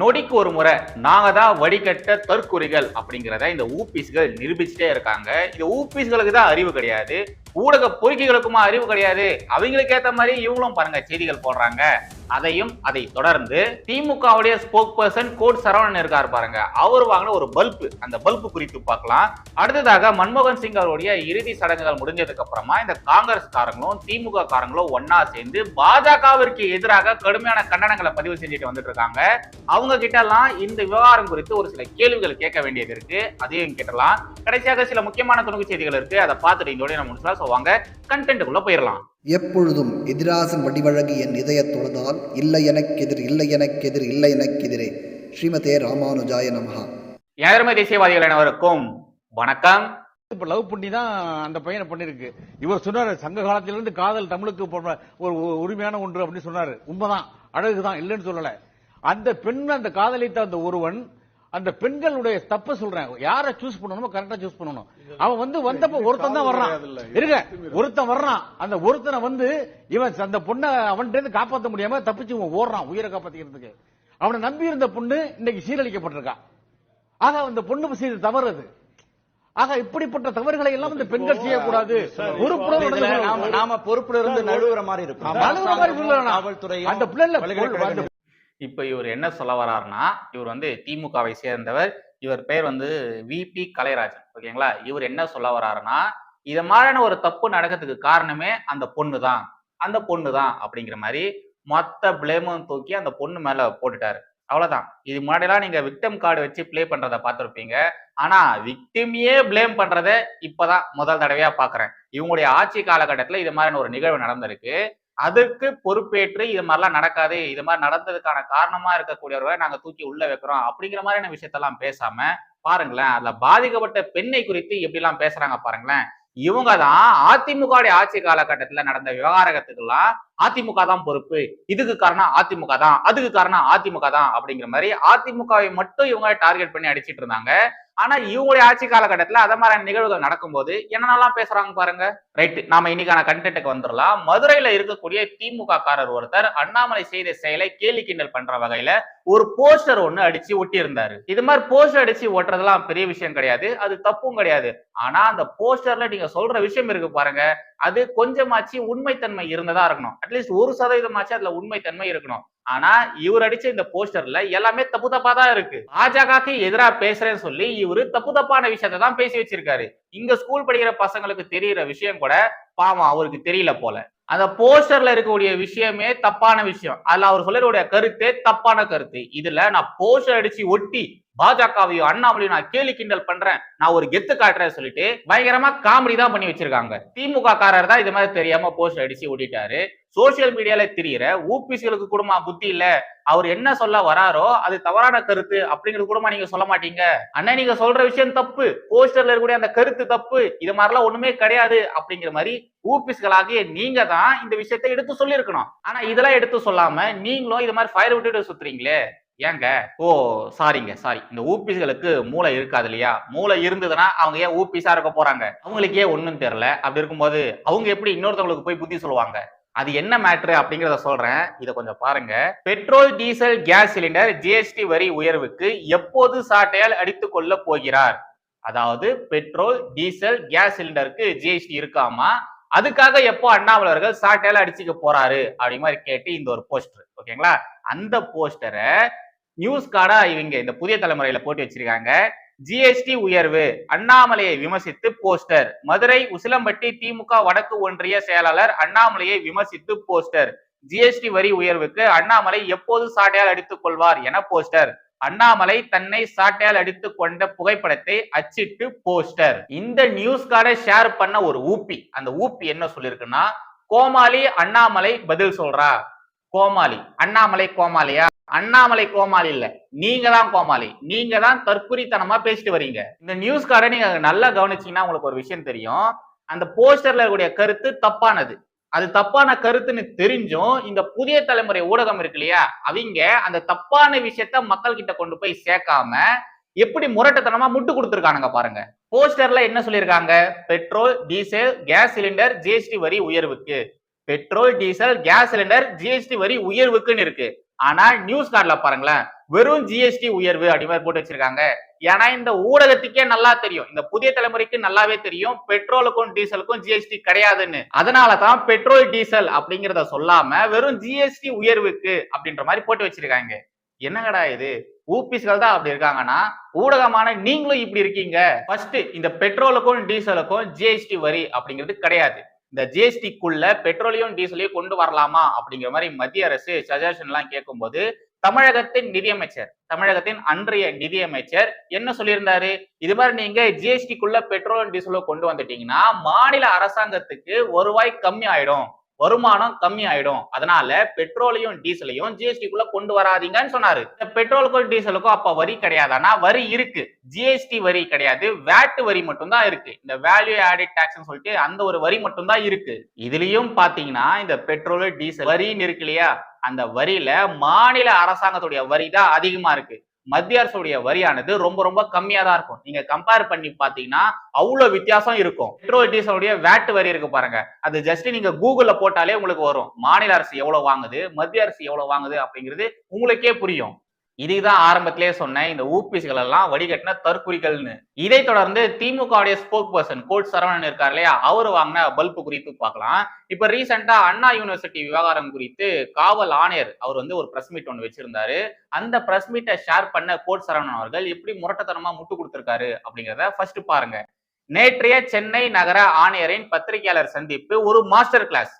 நொடிக்கு ஒரு முறை நாங்க தான் வடிகட்ட தற்குறிகள் அப்படிங்கிறத இந்த ஊபிஸ்கள் நிரூபிச்சுட்டே இருக்காங்க. இந்த ஊபிஸ்களுக்கு தான் அறிவு கிடையாது. ஊடக பொறுக்கிகளுக்குமா அறிவு கிடையாது. அவங்களுக்கு ஏத்த மாதிரி இவங்களும் பாருங்க செய்திகள் போடுறாங்க. அதையும் அதை தொடர்ந்து திமுகவுடைய ஸ்போக் பர்சன் கோட் சரவணன் இருக்கார் பாருங்க. அவர் வாங்கின ஒரு பல்பு அந்த பல்பு குறித்து பார்க்கலாம். அடுத்ததாக மன்மோகன் சிங் அவருடைய இறுதி சடங்குகள் முடிஞ்சதுக்கு அப்புறமா இந்த காங்கிரஸ் காரங்களும் திமுக காரங்களும் ஒன்னா சேர்ந்து பாஜகவிற்கு எதிராக கடுமையான கண்டனங்களை பதிவு செஞ்சுட்டு வந்துட்டு இருக்காங்க. அவங்க கிட்ட எல்லாம் இந்த விவகாரம் குறித்து ஒரு சில கேள்விகள் கேட்க வேண்டியது இருக்கு. அதையும் கேட்டலாம். கடைசியாக சில முக்கியமான துணுக்கு செய்திகள் இருக்கு. அதை பார்த்துட்டு இதோட நம்ம முடிச்சலாம் ஸோ வாங்க கண்டென்ட்டுக்குள்ள போயிடலாம். எப்பொழுதும் எதிராசன் வடிவழகு என் இதயத் தொழுதால் இல்லை எனக்கெதிர் இல்லை எனக்கெதிர் இல்லை எனக்கெதிரே ஸ்ரீமதே ராமானுஜாய நமஹா. யாருமே தேசியவாதிகள் அனைவருக்கும் வணக்கம். இப்ப லவ் பண்ணி தான் அந்த பையனை பண்ணிருக்கு. இவர் சொன்னாரு சங்க காலத்திலிருந்து காதல் தமிழுக்கு ஒரு ஒரு உரிமையான ஒன்று அப்படின்னு சொன்னாரு. உண்மைதான். அழகுதான். இல்லைன்னு சொல்லல. அந்த பெண் அந்த காதலித்த அந்த ஒருவன் அந்த பெண்களுடைய தப்ப சொல்றேன். யாரை சூஸ் பண்ணணுமோ கரெக்டா சூஸ் பண்ணணும். அவன் வந்து வந்தப்ப ஒருத்தன் தான் வர்றான். இருங்க ஒருத்தன் வர்றான். அந்த ஒருத்தனை வந்து இவன் அந்த பொண்ணை அவன்கிட்ட இருந்து காப்பாற்ற முடியாம தப்பிச்சு இவன் ஓடுறான் உயிரை காப்பாத்திக்கிறதுக்கு. அவனை நம்பி இருந்த பொண்ணு இன்னைக்கு சீரழிக்கப்பட்டிருக்கா. ஆக அந்த பொண்ணு செய்த தவறு அது. ஆக இப்படிப்பட்ட தவறுகளை எல்லாம் இந்த பெண்கள் செய்யக்கூடாது. பொறுப்புடன் நாம பொறுப்புல இருந்து நழுவுற மாதிரி இருக்கும். நழுவுற மாதிரி. காவல்துறையும் அந்த பிள்ளைல இப்போ இவர் என்ன சொல்ல வர்றாருன்னா இவர் வந்து திமுகவை சேர்ந்தவர். இவர் பேர் வந்து விபி கலைராஜன். ஓகேங்களா? இவர் என்ன சொல்ல வர்றாருன்னா இத மாதிரியான ஒரு தப்பு நடக்கிறதுக்கு காரணமே அந்த பொண்ணு தான் அந்த பொண்ணு தான் அப்படிங்கிற மாதிரி மொத்த பிளேமும் தூக்கி அந்த பொண்ணு மேல போட்டுட்டாரு. அவ்வளவுதான். இது முன்னாடிலாம் நீங்க விக்டம் கார்டு வச்சு ப்ளே பண்றதை பார்த்துருப்பீங்க. ஆனா விக்டிமையே ப்ளேம் பண்றத இப்பதான் முதல் தடவையா பாக்குறேன் இவங்களுடைய ஆட்சி காலகட்டத்துல இது மாதிரியான ஒரு நிகழ்வு நடந்திருக்கு. அதற்கு பொறுப்பேற்று இது மாதிரிலாம் நடக்காது இது மாதிரி நடந்ததுக்கான காரணமா இருக்கக்கூடியவர்களை நாங்க தூக்கி உள்ள வைக்கிறோம் அப்படிங்கிற மாதிரியான விஷயத்தெல்லாம் பேசாம பாருங்களேன் அதுல பாதிக்கப்பட்ட பெண்ணை குறித்து எப்படி எல்லாம் பேசுறாங்க பாருங்களேன். இவங்க தான் அதிமுக ஆட்சி காலகட்டத்துல நடந்த விவகாரத்துக்கெல்லாம் அதிமுக தான் பொறுப்பு. இதுக்கு காரணம் அதிமுக தான். அதுக்கு காரணம் அதிமுக தான் அப்படிங்கிற மாதிரி அதிமுகவை மட்டும் இவங்க டார்கெட் பண்ணி அடிச்சிட்டு இருந்தாங்க. ஆனா இவங்களுடைய ஆட்சி காலகட்டத்துல அத மாதிரியான நிகழ்வுகள் நடக்கும்போது என்னென்னலாம் பேசுறாங்க பாருங்க. ரைட் நாம இன்னைக்கான கண்டென்ட்டுக்கு வந்துடலாம். மதுரையில இருக்கக்கூடிய திமுக காரர் ஒருத்தர் அண்ணாமலை செய்த செயலை கேலி கிண்டல் பண்ற வகையில ஒரு போஸ்டர் ஒண்ணு அடிச்சு ஒட்டி இருந்தாரு இது மாதிரி போஸ்டர் அடிச்சு ஒட்டுறதெல்லாம் பெரிய விஷயம் கிடையாது. அது தப்பும் கிடையாது. ஆனா அந்த போஸ்டர்ல நீங்க சொல்ற விஷயம் இருக்கு பாருங்க. அது கொஞ்சமாச்சு உண்மைத்தன்மை இருந்ததா இருக்கணும். அட்லீஸ்ட் ஒரு சதவீதமாச்சு அதுல உண்மைத்தன்மை இருக்கணும். ஆனா இவர் அடிச்ச இந்த போஸ்டர்ல எல்லாமே தப்பு தப்பா தான் இருக்கு. பாஜகக்கு எதிரா பேசுறேன்னு சொல்லி இவரு தப்பு தப்பான விஷயத்தை தான் பேசி வச்சிருக்காரு. இங்க ஸ்கூல் படிக்கிற பசங்களுக்கு தெரியற விஷயம் கூட பாவம் அவருக்கு தெரியல போல. அந்த போஸ்டர்ல இருக்கக்கூடிய விஷயமே தப்பான விஷயம். அதுல அவர் சொல்லக்கூடிய கருத்தே தப்பான கருத்து. இதுல நான் போஸ்டர் அடிச்சு ஒட்டி பாஜகவையும் அண்ணாமலையும் நான் கேலி கிண்டல் பண்றேன். நான் ஒரு கெத்து காட்டுறேன் சொல்லிட்டு பயங்கரமா காமெடி தான் பண்ணி வச்சிருக்காங்க. திமுக காரர் தான் இது மாதிரி தெரியாம போஸ்டர் அடிச்சு ஓட்டிட்டாரு சோசியல் மீடியால தெரியற ஊபிசிகளுக்கு கூடமா புத்தி இல்ல? அவர் என்ன சொல்ல வராரோ அது தவறான கருத்து அப்படிங்கிறது கூடமா நீங்க சொல்ல மாட்டீங்க. அண்ணா நீங்க சொல்ற விஷயம் தப்பு. போஸ்டர்ல இருக்கக்கூடிய அந்த கருத்து தப்பு. இது மாதிரிலாம் ஒண்ணுமே கிடையாது அப்படிங்கிற மாதிரி ஊபிஸ்களாகிய நீங்க தான் இந்த விஷயத்தை எடுத்து சொல்லியிருக்கணும். ஆனா இதெல்லாம் எடுத்து சொல்லாம நீங்களும் இது மாதிரி ஃபயர் விட்டுட்டு சுத்துறீங்களே? ஏங்க? ஓ சாரிங்க சாரி இந்த ஊபிஸ்களுக்கு மூளை இருக்காது இல்லையா? மூளை இருந்ததுன்னா அவங்க ஏன் ஊபிஸா இருக்க போறாங்க? அவங்களுக்கு ஏன் ஒண்ணும் தெரியல. அப்படி இருக்கும்போது அவங்க எப்படி இன்னொருத்தவங்களுக்கு போய் புத்தி சொல்லுவாங்க? அது என்ன மேட்ரு அப்படிங்கிறத சொல்றேன். இதை கொஞ்சம் பாருங்க. Petrol diesel gas cylinder GST வரி உயர்வுக்கு எப்போது சாட்டையால் அடித்து கொள்ள போகிறார்? அதாவது பெட்ரோல் டீசல் கேஸ் சிலிண்டருக்கு ஜிஎஸ்டி இருக்காமா? அதுக்காக எப்போ அண்ணாமலர்கள் சாட்டையால அடிச்சுக்க போறாரு? அப்படி மாதிரி கேட்டு இந்த ஒரு போஸ்டர் ஓகேங்களா அந்த போஸ்டரை நியூஸ் கார்டா இவங்க இந்த புதிய தலைமுறையில போட்டு வச்சிருக்காங்க. ஜிஎஸ்டி உயர்வு அண்ணாமலையை விமர்சித்து போஸ்டர். மதுரை உசிலம்பட்டி திமுக வடக்கு ஒன்றிய செயலாளர் அண்ணாமலையை விமர்சித்து போஸ்டர். ஜிஎஸ்டி வரி உயர்வுக்கு அண்ணாமலை எப்போது சாட்டையால் அடித்துக் கொள்வார் என போஸ்டர். அண்ணாமலை தன்னை சாட்டையால் அடித்து கொண்ட புகைப்படத்தை அச்சிட்டு போஸ்டர். இந்த நியூஸ் கார்டை ஷேர் பண்ண ஒரு ஊப்பி. அந்த ஊப்பி என்ன சொல்லிருக்குன்னா கோமாளி அண்ணாமலை பதில் சொல்றா. கோமாளி அண்ணாமலை கோமாளியா? அண்ணாமலை கோமாளி இல்ல. நீங்க தான் கோமாளி. நீங்க தான் தற்குறித்தனமா பேசிட்டு வரீங்க. இந்த நியூஸ் கார்டை நீங்க நல்லா கவனிச்சீங்கன்னா உங்களுக்கு ஒரு விஷயம் தெரியும். அந்த போஸ்டர்ல இருக்கக்கூடிய கருத்து தப்பானது. அது தப்பான கருத்துன்னு தெரிஞ்சும் இந்த புதிய தலைமுறை ஊடகம் இருக்கு இல்லையா? அவங்க அந்த தப்பான விஷயத்த மக்கள் கிட்ட கொண்டு போய் சேர்க்காம எப்படி முரட்டத்தனமா முட்டு கொடுத்துருக்கானுங்க பாருங்க. போஸ்டர்ல என்ன சொல்லியிருக்காங்க? Petrol diesel gas cylinder GST வரி உயர்வுக்கு. Petrol diesel gas cylinder GST வரி உயர்வுக்குன்னு இருக்கு. ஆனா நியூஸ் கார்டில் பாருங்களேன் வெறும் ஜிஎஸ்டி உயர்வு அப்படி மாதிரி போட்டு வச்சிருக்காங்க. ஏன்னா இந்த ஊடகத்துக்கே நல்லா தெரியும். இந்த புதிய தலைமுறைக்கு நல்லாவே தெரியும். பெட்ரோலுக்கும் டீசலுக்கும் ஜிஎஸ்டி கிடையாதுன்னு. அதனாலதான் பெட்ரோல் டீசல் அப்படிங்கிறத சொல்லாம வெறும் ஜிஎஸ்டி உயர்வுக்கு அப்படின்ற மாதிரி போட்டு வச்சிருக்காங்க. என்னங்கடா இது? ஊபிஸ்கள் தான் அப்படி இருக்காங்கன்னா ஊடகமான நீங்களும் இப்படி இருக்கீங்க. ஃபர்ஸ்ட் இந்த பெட்ரோலுக்கும் டீசலுக்கும் ஜிஎஸ்டி வரி அப்படிங்கிறது கிடையாது. இந்த ஜிஎஸ்டிக்குள்ள பெட்ரோலியம் டீசலையும் கொண்டு வரலாமா? அப்படிங்கிற மாதிரி மத்திய அரசு சஜஷன் எல்லாம் கேட்கும்போது தமிழகத்தின் நிதியமைச்சர் தமிழகத்தின் அன்றைய நிதியமைச்சர் என்ன சொல்லியிருந்தாரு? இது மாதிரி நீங்க ஜிஎஸ்டிக்குள்ள பெட்ரோல் டீசலோ கொண்டு வந்துட்டீங்கன்னா மாநில அரசாங்கத்துக்கு வருவாய் கம்மி ஆயிடும். வருமானம் கம்மி ஆயிடும் அதனால பெட்ரோலையும் டீசலையும் ஜிஎஸ்டிக்குள்ள கொண்டு வராதீங்கன்னு சொன்னாரு. இந்த பெட்ரோலுக்கும் டீசலுக்கும் அப்ப வரி கிடையாதானா வரி இருக்கு. ஜிஎஸ்டி வரி கிடையாது. வேட் வரி மட்டும்தான் இருக்கு. இந்த வேல்யூ ஆடட் டாக்ஸ் சொல்லிட்டு அந்த ஒரு வரி மட்டும் தான் இருக்கு. இதுலயும் பாத்தீங்கன்னா இந்த பெட்ரோல் டீசல் வரின்னு இருக்கு இல்லையா? அந்த வரியில மாநில அரசாங்கத்துடைய வரி தான் அதிகமா இருக்கு. மத்திய அரசுடைய வரியானது ரொம்ப ரொம்ப கம்மியா தான் இருக்கும். நீங்க கம்பேர் பண்ணி பாத்தீங்கன்னா அவ்வளவு வித்தியாசம் இருக்கும். பெட்ரோல் டீசலுடைய வேட் வரி இருக்கு பாருங்க. அது ஜஸ்ட் நீங்க கூகுள்ல போட்டாலே உங்களுக்கு வரும். மாநில அரசு எவ்வளவு வாங்குது மத்திய அரசு எவ்வளவு வாங்குது அப்படிங்கிறது உங்களுக்கே புரியும். இதுதான் ஆரம்பத்திலே சொன்னேன் இந்த ஊபிஸ்கள் எல்லாம் வடிகட்டின தற்குறிகள்னு. இதை தொடர்ந்து திமுகவுடைய ஸ்போக் பர்சன் கோட் சரவணன் இருக்கார் இல்லையா? அவர் வாங்கின பல்பு குறித்து பார்க்கலாம். இப்ப ரீசெண்டா அண்ணா யூனிவர்சிட்டி விவகாரம் குறித்து காவல் ஆணையர் அவர் வந்து ஒரு பிரஸ் மீட் ஒன்று வச்சிருந்தாரு. அந்த பிரஸ் மீட்டை ஷேர் பண்ண கோட் சரவணன் அவர்கள் எப்படி முரட்டத்தனமா முட்டு கொடுத்திருக்காரு அப்படிங்கிறத ஃபர்ஸ்ட் பாருங்க. நேற்றைய சென்னை நகர ஆணையரின் பத்திரிகையாளர் சந்திப்பு ஒரு மாஸ்டர் கிளாஸ்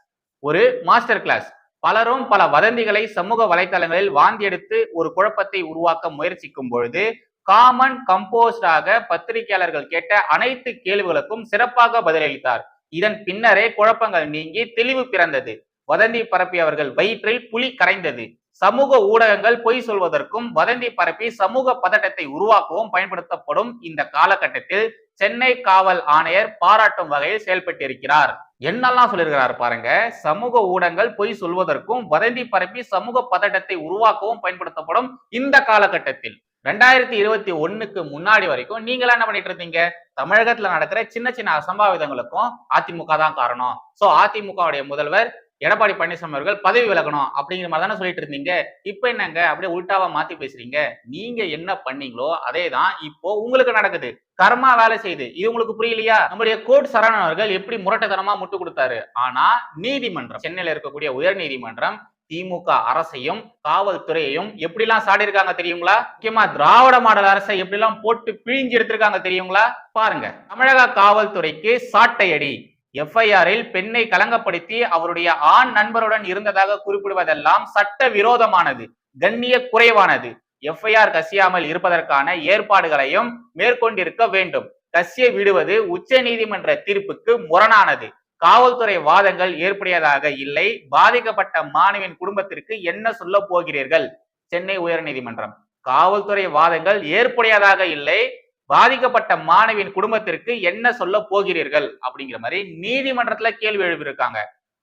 ஒரு மாஸ்டர் கிளாஸ் பலரும் பல வதந்திகளை சமூக வலைதளங்களில் வாந்தி எடுத்து ஒரு குழப்பத்தை உருவாக்க முயற்சிக்கும் பொழுது காமன் கம்போஸ்டாக பத்திரிகையாளர்கள் கேட்ட அனைத்து கேள்விகளுக்கும் சிறப்பாக பதிலளித்தார். இதன் பின்னரே குழப்பங்கள் நீங்கி தெளிவு பிறந்தது. வதந்தி பரப்பியவர்கள் வயிற்றில் புலி கரைந்தது. சமூக ஊடகங்கள் பொய் சொல்வதற்கும் வதந்தி பரப்பி சமூக பதட்டத்தை உருவாக்கவும் பயன்படுத்தப்படும் இந்த காலகட்டத்தில் சென்னை காவல் ஆணையர் பாராட்டும் வகையில் செயல்பட்டிருக்கிறார். என்னெல்லாம் சொல்லியிருக்கிறார் பாருங்க. சமூக ஊடகங்கள் பொய் சொல்வதற்கும் வதந்தி பரப்பி சமூக பதட்டத்தை உருவாக்கவும் பயன்படுத்தப்படும் இந்த காலகட்டத்தில். ரெண்டாயிரத்தி இருபத்தி ஒண்ணுக்கு முன்னாடி வரைக்கும் நீங்களாம் என்ன பண்ணிட்டு இருந்தீங்க? தமிழகத்துல நடக்கிற சின்ன சின்ன அசம்பாவிதங்களுக்கும் அதிமுக தான் காரணம். சோ அதிமுகவுடைய முதல்வர் எடப்பாடி பழனிசாமி அவர்கள் பதவி விலகணும் அப்படிங்கிற மாதிரி தானே சொல்லிட்டு இருந்தீங்க. இப்ப என்னங்க? அப்படியே உல்டாவா மாத்தி பேசுறீங்க. நீங்க என்ன பண்ணீங்களோ அதே தான் இப்போ உங்களுக்கு நடக்குது. கர்மா வேலை செய்யுது இது உங்களுக்கு புரியலையா? நம்முடைய கோட் சரவணன் அவர்கள் எப்படி முரட்டத்தனமா முட்டு கொடுத்தாரு? ஆனா நீதிமன்றம் சென்னையில இருக்கக்கூடிய உயர் நீதிமன்றம் திமுக அரசையும் காவல்துறையையும் எப்படிலாம் சாடி இருக்காங்க தெரியுங்களா? முக்கியமா திராவிட மாடல் அரசை எப்படிலாம் போட்டு பிழிஞ்சு எடுத்திருக்காங்க தெரியுங்களா? பாருங்க. தமிழக காவல்துறைக்கு சாட்டையடி. எஃப்ஐஆரில் பெண்ணை கலங்கப்படுத்தி அவருடைய ஆண் நண்பருடன் இருந்ததாக குறிப்பிடுவதெல்லாம் சட்ட விரோதமானது கண்ணிய குறைவானது. எஃப்ஐஆர் கசியாமல் இருப்பதற்கான ஏற்பாடுகளையும் மேற்கொண்டிருக்க வேண்டும். கசிய விடுவது உச்ச நீதிமன்ற தீர்ப்புக்கு முரணானது. காவல்துறை வாதங்கள் ஏற்புடையதாக இல்லை. பாதிக்கப்பட்ட மாணவின் குடும்பத்திற்கு என்ன சொல்ல போகிறீர்கள்? சென்னை உயர்நீதிமன்றம். காவல்துறை வாதங்கள் ஏற்புடையதாக இல்லை. பாதிக்கப்பட்ட மாணவியின் குடும்பத்திற்கு என்ன சொல்ல போகிறீர்கள்? அப்படிங்கிற மாதிரி நீதிமன்றத்துல கேள்வி எழுப்பியிருக்காங்க.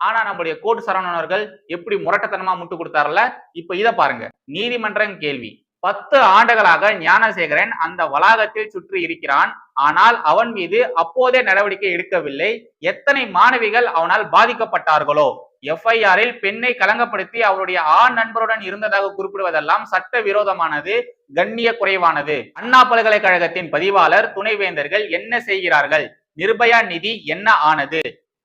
ஆனா நம்முடைய கோர்ட் சரவணன் எப்படி முரட்டத்தனமா முட்டு கொடுத்தாருல இப்ப இதை பாருங்க. நீதிமன்றம் கேள்வி. பத்து ஆண்டுகளாக ஞானசேகரன் அந்த வளாகத்தில் சுற்றி இருக்கிறான். ஆனால் அவன் மீது அப்போதே நடவடிக்கை எடுக்கவில்லை. எத்தனை மாணவிகள் அவனால் பாதிக்கப்பட்டார்களோ? எஃப்ஐஆரில் பெண்ணை கலங்கப்படுத்தி அவருடைய ஆண் நண்பருடன் இருந்ததாக குறிப்பிடுவதெல்லாம் சட்ட விரோதமானது கண்ணிய குறைவானது. அண்ணா பல்கலைக்கழகத்தின் பதிவாளர் துணைவேந்தர்கள் என்ன செய்கிறார்கள்? நிர்பயா நிதி என்ன ஆனது?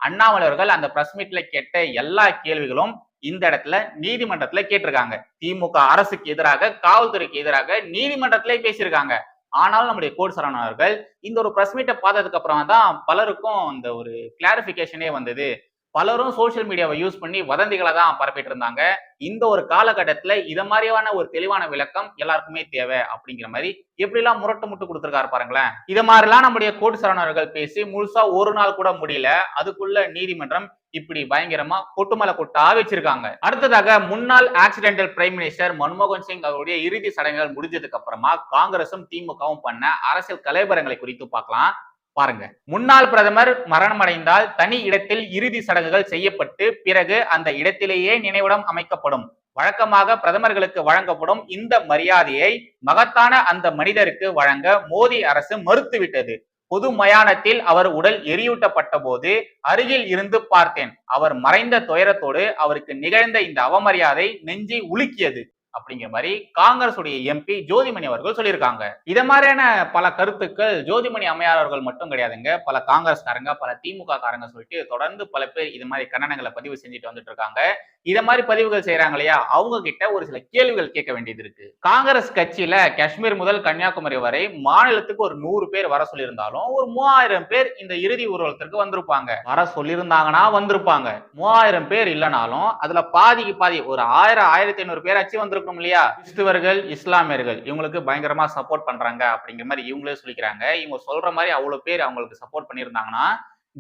அண்ணாமலை அவர்கள் அந்த பிரஸ் மீட்ல கேட்ட எல்லா கேள்விகளும் இந்த இடத்துல நீதிமன்றத்துல கேட்டிருக்காங்க. திமுக அரசுக்கு எதிராக காவல்துறைக்கு எதிராக நீதிமன்றத்திலே பேசியிருக்காங்க. ஆனாலும் நம்முடைய கோட் சரவணன் அவர்கள் இந்த ஒரு பிரஸ் மீட்டை பார்த்ததுக்கு அப்புறம் தான் பலருக்கும் இந்த ஒரு கிளாரிபிகேஷனே வந்தது. பலரும் சோசியல் மீடியாவை யூஸ் பண்ணி வதந்திகளை தான் பரப்பிட்டு இருந்தாங்க. இந்த ஒரு காலகட்டத்துல இத மாதிரியான ஒரு தெளிவான விளக்கம் எல்லாருக்குமே தேவை அப்படிங்கிற மாதிரி எப்படிலாம் முரட்டு முட்டு கொடுத்துருக்காரு பாருங்களேன். இதை மாதிரிலாம் நம்முடைய கோட்டு சரணர்கள் பேசி முழுசா ஒரு நாள் கூட முடியல. அதுக்குள்ள நீதிமன்றம் இப்படி பயங்கரமா கொட்டுமலை கொட்டா வச்சிருக்காங்க. அடுத்ததாக முன்னாள் ஆக்சிடென்டல் பிரைம் மினிஸ்டர் மன்மோகன் சிங் அவருடைய இறுதி சடங்குகள் முடிஞ்சதுக்கு அப்புறமா காங்கிரசும் திமுகவும் பண்ண அரசியல் கலைபரங்களை குறித்து பார்க்கலாம். பாருங்க. முன்னாள் பிரதமர் மரணமடைந்தால் தனி இடத்தில் இறுதி சடங்குகள் செய்யப்பட்டு பிறகு அந்த இடத்திலேயே நினைவிடம் அமைக்கப்படும். வழக்கமாக பிரதமர்களுக்கு வழங்கப்படும் இந்த மரியாதையை மகத்தான அந்த மனிதருக்கு வழங்க மோடி அரசு மறுத்துவிட்டது. பொது மயானத்தில் அவர் உடல் எரியூட்டப்பட்ட போது அருகில் இருந்து பார்த்தேன். அவர் மறைந்த துயரத்தோடு அவருக்கு நிகழ்ந்த இந்த அவமரியாதை நெஞ்சை உலுக்கியது. அப்படிங்கிற மாதிரி காங்கிரஸ் உடைய எம்பி ஜோதிமணி அவர்கள் சொல்லியிருக்காங்க. இத மாதிரியான பல கருத்துக்கள் ஜோதிமணி அம்மையார் அவர்கள் மட்டும் கிடையாதுங்க. பல காங்கிரஸ்காரங்க பல திமுக காரங்க சொல்லிட்டு தொடர்ந்து பல பேர் இது மாதிரி கண்டனங்களை பதிவு செஞ்சுட்டு வந்துட்டு இருக்காங்க. இத மாதிரி பதிவுகள் செய்யறாங்க இல்லையா? அவங்க கிட்ட ஒரு சில கேள்விகள் கேட்க வேண்டியது இருக்கு. காங்கிரஸ் கட்சியில காஷ்மீர் முதல் கன்னியாகுமரி வரை மாநிலத்துக்கு ஒரு நூறு பேர் வர சொல்லியிருந்தாலும் ஒரு மூவாயிரம் பேர் இந்த இறுதி ஊர்வலத்திற்கு வந்திருப்பாங்க. வர சொல்லியிருந்தாங்கன்னா வந்திருப்பாங்க. மூவாயிரம் பேர் இல்லைனாலும் அதுல பாதிக்கு பாதி ஒரு ஆயிரம் ஆயிரத்தி ஐநூறு பேர் ஆச்சு வந்திருக்கணும் இல்லையா? கிறிஸ்துவர்கள் இஸ்லாமியர்கள் இவங்களுக்கு பயங்கரமா சப்போர்ட் பண்றாங்க அப்படிங்கிற மாதிரி இவங்களே சொல்லிக்கிறாங்க. இவங்க சொல்ற மாதிரி அவ்வளவு பேர் அவங்களுக்கு சப்போர்ட் பண்ணியிருந்தாங்கன்னா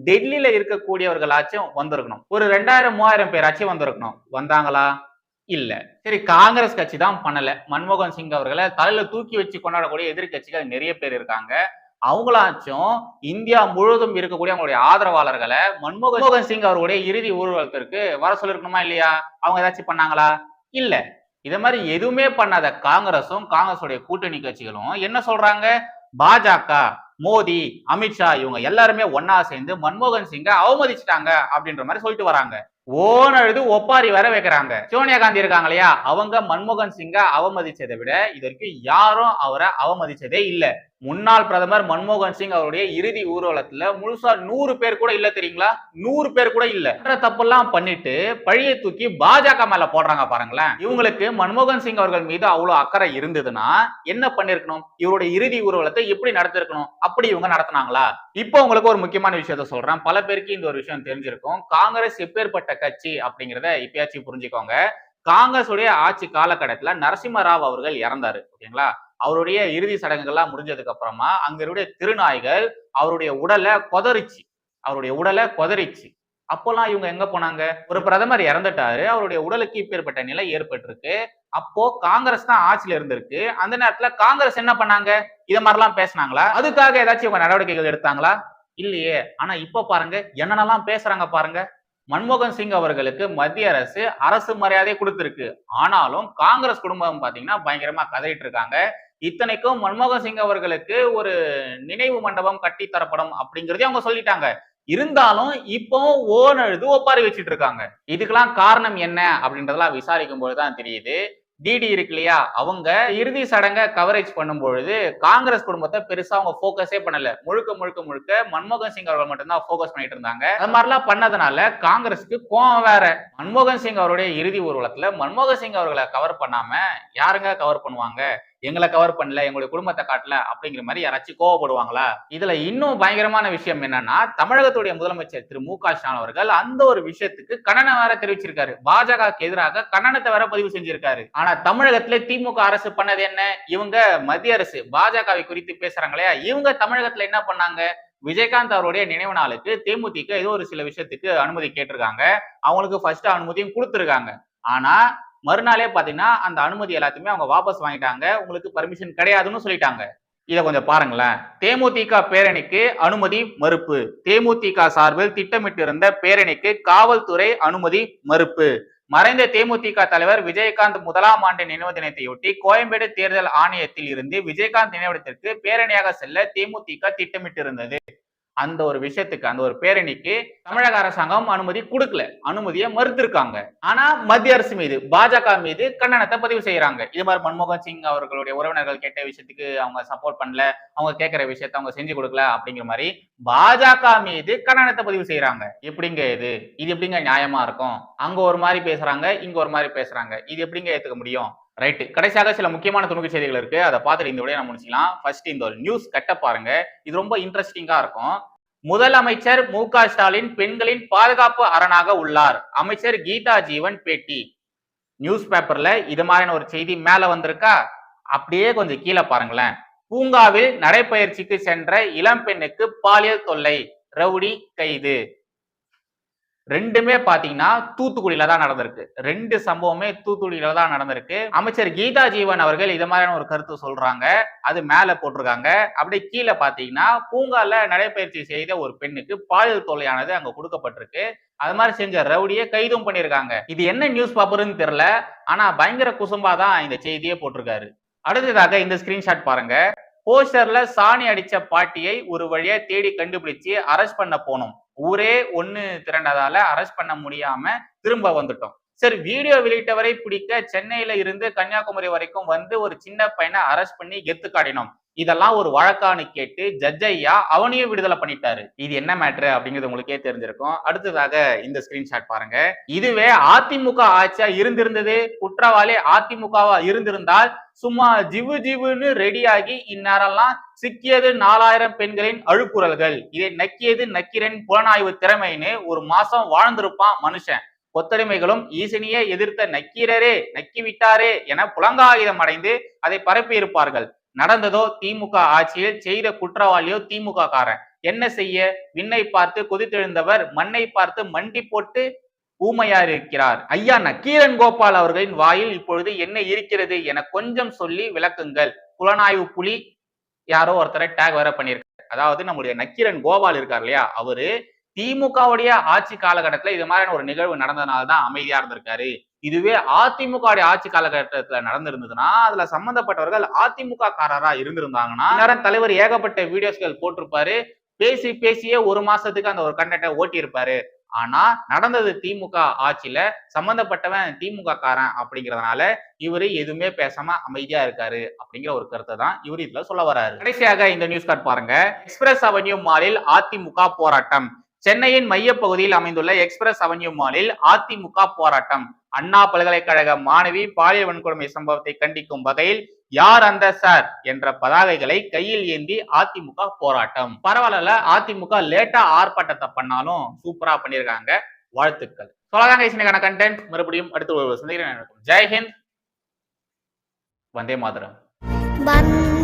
டெல்லியில இருக்கக்கூடியவர்களாச்சும் வந்திருக்கணும். ஒரு ரெண்டாயிரம் மூவாயிரம் பேராச்சும் வந்திருக்கணும். வந்தாங்களா? இல்ல. சரி காங்கிரஸ் கட்சி தான் பண்ணல. மன்மோகன் சிங் அவர்களை தலையில தூக்கி வச்சு கொண்டாடக்கூடிய எதிர்க்கட்சிகள் நிறைய பேர் இருக்காங்க. அவங்களாச்சும் இந்தியா முழுவதும் இருக்கக்கூடிய அவங்களுடைய ஆதரவாளர்களை மன்மோகன் சிங் அவர்களுடைய இறுதி ஊர்வலத்திற்கு வர சொல்லிருக்கணுமா இல்லையா? அவங்க ஏதாச்சும் பண்ணாங்களா? இல்ல. இத மாதிரி எதுவுமே பண்ணாத காங்கிரஸும் காங்கிரஸுடைய கூட்டணி கட்சிகளும் என்ன சொல்றாங்க? பாஜக மோடி அமித்ஷா இவங்க எல்லாருமே ஒன்னா சேர்ந்து மன்மோகன் சிங்கை அவமதிச்சிட்டாங்க அப்படின்ற மாதிரி சொல்லிட்டு வராங்க. ஓன் அழுது ஒப்பாரி வர வைக்கிறாங்க. சோனியா காந்தி இருக்காங்க இல்லையா? அவங்க மன்மோகன் சிங்கை அவமதிச்சதை விட இதற்கு யாரும் அவரை அவமதிச்சதே இல்லை. முன்னாள் பிரதமர் மன்மோகன் சிங் அவருடைய இறுதி ஊர்வலத்துல முழுசா நூறு பேர் கூட இல்ல தெரியுங்களா? நூறு பேர் கூட இல்ல. தப்பெல்லாம் பண்ணிட்டு பழியை தூக்கி பாஜக மேல போடுறாங்க பாருங்களேன். இவங்களுக்கு மன்மோகன் சிங் அவர்கள் மீது அவ்வளவு அக்கறை இருந்ததுன்னா என்ன பண்ணிருக்கணும்? இவருடைய இறுதி ஊர்வலத்தை எப்படி நடத்திருக்கணும்? அப்படி இவங்க நடத்தினாங்களா? இப்போ உங்களுக்கு ஒரு முக்கியமான விஷயத்த சொல்றேன். பல பேருக்கு இந்த ஒரு விஷயம் தெரிஞ்சிருக்கும். காங்கிரஸ் எப்பேற்பட்ட கட்சி அப்படிங்கிறத இப்பயாச்சும் புரிஞ்சுக்கோங்க. காங்கிரஸ் உடைய ஆட்சி காலகட்டத்துல நரசிம்ம ராவ் அவர்கள் இறந்தாரு ஓகேங்களா? அவருடைய இறுதி சடங்குகள்லாம் முடிஞ்சதுக்கு அப்புறமா அங்கருடைய திருநாய்கள் அவருடைய உடலை கொதறிச்சு. அவருடைய உடலை கொதறிச்சு. அப்போல்லாம் இவங்க எங்க போனாங்க? ஒரு பிரதமர் இறந்துட்டாரு. அவருடைய உடலுக்கு இப்பேற்பட்ட நிலை ஏற்பட்டிருக்கு. அப்போ காங்கிரஸ் தான் ஆட்சியில இருந்திருக்கு. அந்த நேரத்துல காங்கிரஸ் என்ன பண்ணாங்க? இதை மாதிரிலாம் பேசினாங்களா? அதுக்காக ஏதாச்சும் இவங்க நடவடிக்கைகள் எடுத்தாங்களா? இல்லையே. ஆனா இப்ப பாருங்க என்னென்னலாம் பேசுறாங்க பாருங்க. மன்மோகன் சிங் அவர்களுக்கு மத்திய அரசு அரசு மரியாதை கொடுத்திருக்கு. ஆனாலும் காங்கிரஸ் குடும்பம் பாத்தீங்கன்னா பயங்கரமா கதறிட்டு இருக்காங்க. இத்தனைக்கும் மன்மோகன் சிங் அவர்களுக்கு ஒரு நினைவு மண்டபம் கட்டி தரப்படும் அப்படிங்கறதையும் அவங்க சொல்லிட்டாங்க. இருந்தாலும் இப்போ ஓன் எழுது ஒப்பாரி வச்சுட்டு இருக்காங்க. இதுக்கெல்லாம் காரணம் என்ன அப்படின்றதெல்லாம் விசாரிக்கும் போதுதான் தெரியுது. டிடி இருக்கு இல்லையா? அவங்க இறுதி சடங்கை கவரேஜ் பண்ணும் பொழுது காங்கிரஸ் குடும்பத்தை பெருசா அவங்க போக்கஸே பண்ணல. முழுக்க முழுக்க முழுக்க மன்மோகன் சிங் அவர்கள் மட்டும்தான் போக்கஸ் பண்ணிட்டு இருந்தாங்க. அது மாதிரிலாம் பண்ணதுனால காங்கிரஸுக்கு கோவம் வேற. மன்மோகன் சிங் அவருடைய இறுதி ஊர்வலத்துல மன்மோகன் சிங் அவர்களை கவர் பண்ணாம யாருங்க கவர் பண்ணுவாங்க? எங்களை கவர் பண்ணல எங்களுடைய குடும்பத்தை காட்டல அப்படிங்கிற மாதிரி யாராச்சும் கோவப்படுவாங்களா? இதுல இன்னும் பயங்கரமான விஷயம் என்னன்னா தமிழகத்துடைய முதலமைச்சர் திரு மு க ஸ்டாலின் அவர்கள் அந்த ஒரு விஷயத்துக்கு கண்டனம் வேற தெரிவிச்சிருக்காரு. பாஜகவுக்கு எதிராக கண்டனத்தை வேற பதிவு செஞ்சிருக்காரு. ஆனா தமிழகத்துல திமுக அரசு பண்ணது என்ன? இவங்க மத்திய அரசு பாஜகவை குறித்து பேசுறாங்களே இவங்க தமிழகத்துல என்ன பண்ணாங்க? விஜயகாந்த் அவருடைய நினைவு நாளுக்கு தேமுதிக ஏதோ ஒரு சில விஷயத்துக்கு அனுமதி கேட்டிருக்காங்க. அவங்களுக்கு ஃபர்ஸ்ட் அனுமதியும் கொடுத்துருக்காங்க. ஆனா மறுநாளே பார்த்தீங்கன்னா அந்த அனுமதி எல்லாத்தையுமே அவங்க வாபஸ் வாங்கிட்டாங்க. உங்களுக்கு பர்மிஷன் கிடையாதுன்னு சொல்லிட்டாங்க. இதை கொஞ்சம் பாருங்களேன். தேமுதிக பேரணிக்கு அனுமதி மறுப்பு. தேமுதிக சார்பில் திட்டமிட்டிருந்த பேரணிக்கு காவல்துறை அனுமதி மறுப்பு. மறைந்த தேமுதிக தலைவர் விஜயகாந்த் முதலாம் ஆண்டு நினைவு தினத்தையொட்டி கோயம்பேடு தேர்தல் ஆணையத்தில் இருந்து விஜயகாந்த் நினைவிடத்திற்கு பேரணியாக செல்ல தேமுதிக திட்டமிட்டிருந்தது. அந்த ஒரு விஷயத்துக்கு அந்த ஒரு பேரணிக்கு தமிழக அரசாங்கம் அனுமதி கொடுக்கல. அனுமதியை மறுத்திருக்காங்க. ஆனா மத்திய அரசு மீது பாஜக மீது கண்டனத்தை பதிவு செய்யறாங்க. இது மாதிரி மன்மோகன் சிங் அவர்களுடைய உறவினர்கள் கேட்ட விஷயத்துக்கு அவங்க சப்போர்ட் பண்ணல அவங்க கேட்கிற விஷயத்த அவங்க செஞ்சு கொடுக்கல அப்படிங்கிற மாதிரி பாஜக மீது கண்டனத்தை பதிவு செய்யறாங்க. எப்படிங்க இது? இது எப்படிங்க நியாயமா இருக்கும்? அங்க ஒரு மாதிரி பேசுறாங்க இங்க ஒரு மாதிரி பேசுறாங்க. இது எப்படிங்க ஏத்துக்க முடியும்? ரைட்டு கடைசியாக சில முக்கியமான துணுக்கு செய்திகள் இருக்கு. அதை பார்த்துட்டு இந்த உடனே நம்ம முடிச்சிக்கலாம். ஃபர்ஸ்ட் இந்த ஒரு நியூஸ் கட்ட பாருங்க. இது ரொம்ப இன்ட்ரெஸ்டிங்கா இருக்கும். முதலமைச்சர் மு க ஸ்டாலின் பெண்களின் பாதுகாப்பு அரணாக உள்ளார். அமைச்சர் கீதா ஜீவன் பேட்டி. நியூஸ் பேப்பர்ல இது மாதிரியான ஒரு செய்தி மேல வந்திருக்கா? அப்படியே கொஞ்சம் கீழே பாருங்களேன். பூங்காவில் நடைப்பயிற்சிக்கு சென்ற இளம் பெண்ணுக்கு பாலியல் தொல்லை. ரவுடி கைது. ரெண்டுமே பாத்தீங்கன்னா தூத்துக்குடியில தான் நடந்திருக்கு. ரெண்டு சம்பவமே தூத்துக்குடியில தான் நடந்திருக்கு. அமைச்சர் கீதா ஜீவன் அவர்கள் இது மாதிரியான ஒரு கருத்து சொல்றாங்க. அது மேல போட்டிருக்காங்க. அப்படியே கீழே பாத்தீங்கன்னா பூங்கால நடைபயிற்சி செய்த ஒரு பெண்ணுக்கு பாலியல் தொல்லையானது அங்க கொடுக்கப்பட்டிருக்கு. அது மாதிரி செஞ்ச ரவுடியை கைதும் பண்ணியிருக்காங்க. இது என்ன நியூஸ் பேப்பர்னு தெரியல. ஆனா பயங்கர குசும்பா தான் இந்த செய்தியே போட்டிருக்காரு. அடுத்ததாக இந்த ஸ்கிரீன்ஷாட் பாருங்க. போஸ்டர்ல சாணி அடிச்ச பாட்டியை ஒரு வழியா தேடி கண்டுபிடிச்சு அரெஸ்ட் பண்ண போனோம். ஊரே ஒண்ணு திரண்டதால அரெஸ்ட் பண்ண முடியாம திரும்ப வந்துட்டோம். சரி வீடியோ வெளியிட்டவரை பிடிக்க சென்னையில இருந்து கன்னியாகுமரி வரைக்கும் வந்து ஒரு சின்ன பையனை அரெஸ்ட் பண்ணி கெத்து காட்டினோம். இதெல்லாம் ஒரு வழக்கான்னு கேட்டு ஜட்ஜையா அவனையும் விடுதலை பண்ணிட்டாரு. இது என்ன மேட்ரு அப்படிங்கிறது உங்களுக்கே தெரிஞ்சிருக்கும். அடுத்ததாக இந்த ஸ்கிரீன்ஷாட் பாருங்க. இதுவே அதிமுக ஆட்சியா இருந்திருந்தது. குற்றவாளி அதிமுகவா இருந்திருந்தால் சும்மா ஜிவு ஜிவுன்னு ரெடியாகி இந்நேரம்லாம் சிக்கியது நாலாயிரம் பெண்களின் அழுக்குறல்கள் இதை நக்கியது நக்கிரன் புலனாய்வு திறமைன்னு ஒரு மாசம் வாழ்ந்திருப்பான் மனுஷன். கொத்தடிமைகளும் ஈசனியே எதிர்த்த நக்கீரரே நக்கி விட்டாரே என புலங்காயுதம் அடைந்து அதை பரப்பியிருப்பார்கள். நடந்ததோ திமுக ஆட்சியில் செய்த குற்றவாளியோ திமுக காரன் என்ன செய்ய? விண்ணை பார்த்து கொதித்தெழுந்தவர் மண்ணை பார்த்து மண்டி போட்டு ஊமையார் இருக்கிறார் ஐயா நக்கீரன் கோபால் அவர்களின் வாயில் இப்பொழுது என்ன இருக்கிறது என கொஞ்சம் சொல்லி விளக்குங்கள். புலனாய்வு புலி யாரோ ஒருத்தரை டேக் வேற பண்ணியிருக்காரு. அதாவது நம்முடைய நக்கீரன் கோபால் இருக்கார் இல்லையா? அவரு திமுகவுடைய ஆட்சி காலகட்டத்துல இது மாதிரியான ஒரு நிகழ்வு நடந்ததுனால தான் அமைதியா இருந்திருக்காரு. இதுவே அதிமுக ஆட்சி காலகட்டத்துல நடந்திருந்ததுன்னா அதுல சம்பந்தப்பட்டவர்கள் அதிமுக காரரா இருந்திருந்தாங்கன்னா நேரம் தலைவர் ஏகப்பட்ட வீடியோஸ்கள் போட்டிருப்பாரு. பேசி பேசியே ஒரு மாசத்துக்கு அந்த ஒரு கண்டென்ட்டை ஓட்டியிருப்பாரு. ஆனா நடந்தது திமுக ஆட்சியில சம்பந்தப்பட்டவன் திமுக காரன் அப்படிங்கிறதுனால இவரு எதுவுமே பேசாம அமைதியா இருக்காரு அப்படிங்கிற ஒரு கருத்தை தான் இவர் இதுல சொல்ல வராரு கடைசியாக இந்த நியூஸ் கார்டு பாருங்க. எக்ஸ்பிரஸ் அவென்யூ மாலில் அதிமுக போராட்டம். சென்னையின் மையப்பகுதியில் அமைந்துள்ள எக்ஸ்பிரஸ் அவென்யூ மாலில் அதிமுக போராட்டம். அண்ணா பல்கலைக்கழக மாணவி பாலியல் வன்கொடுமை சம்பவத்தை கண்டிக்கும் வகையில் யார் அந்த சார் என்ற பதாகைகளை கையில் ஏந்தி அதிமுக போராட்டம். பரவாயில்ல அதிமுக லேட்டா ஆர்ப்பாட்டத்தை பண்ணாலும் சூப்பரா பண்ணியிருக்காங்க வாழ்த்துக்கள். சொல்லதாங்க இசைக்கான கண்டென்ட் மறுபடியும் அடுத்து ஒரு சந்திக்கிறேன். ஜெய்ஹிந்த் வந்தே மாதரம். வந்தே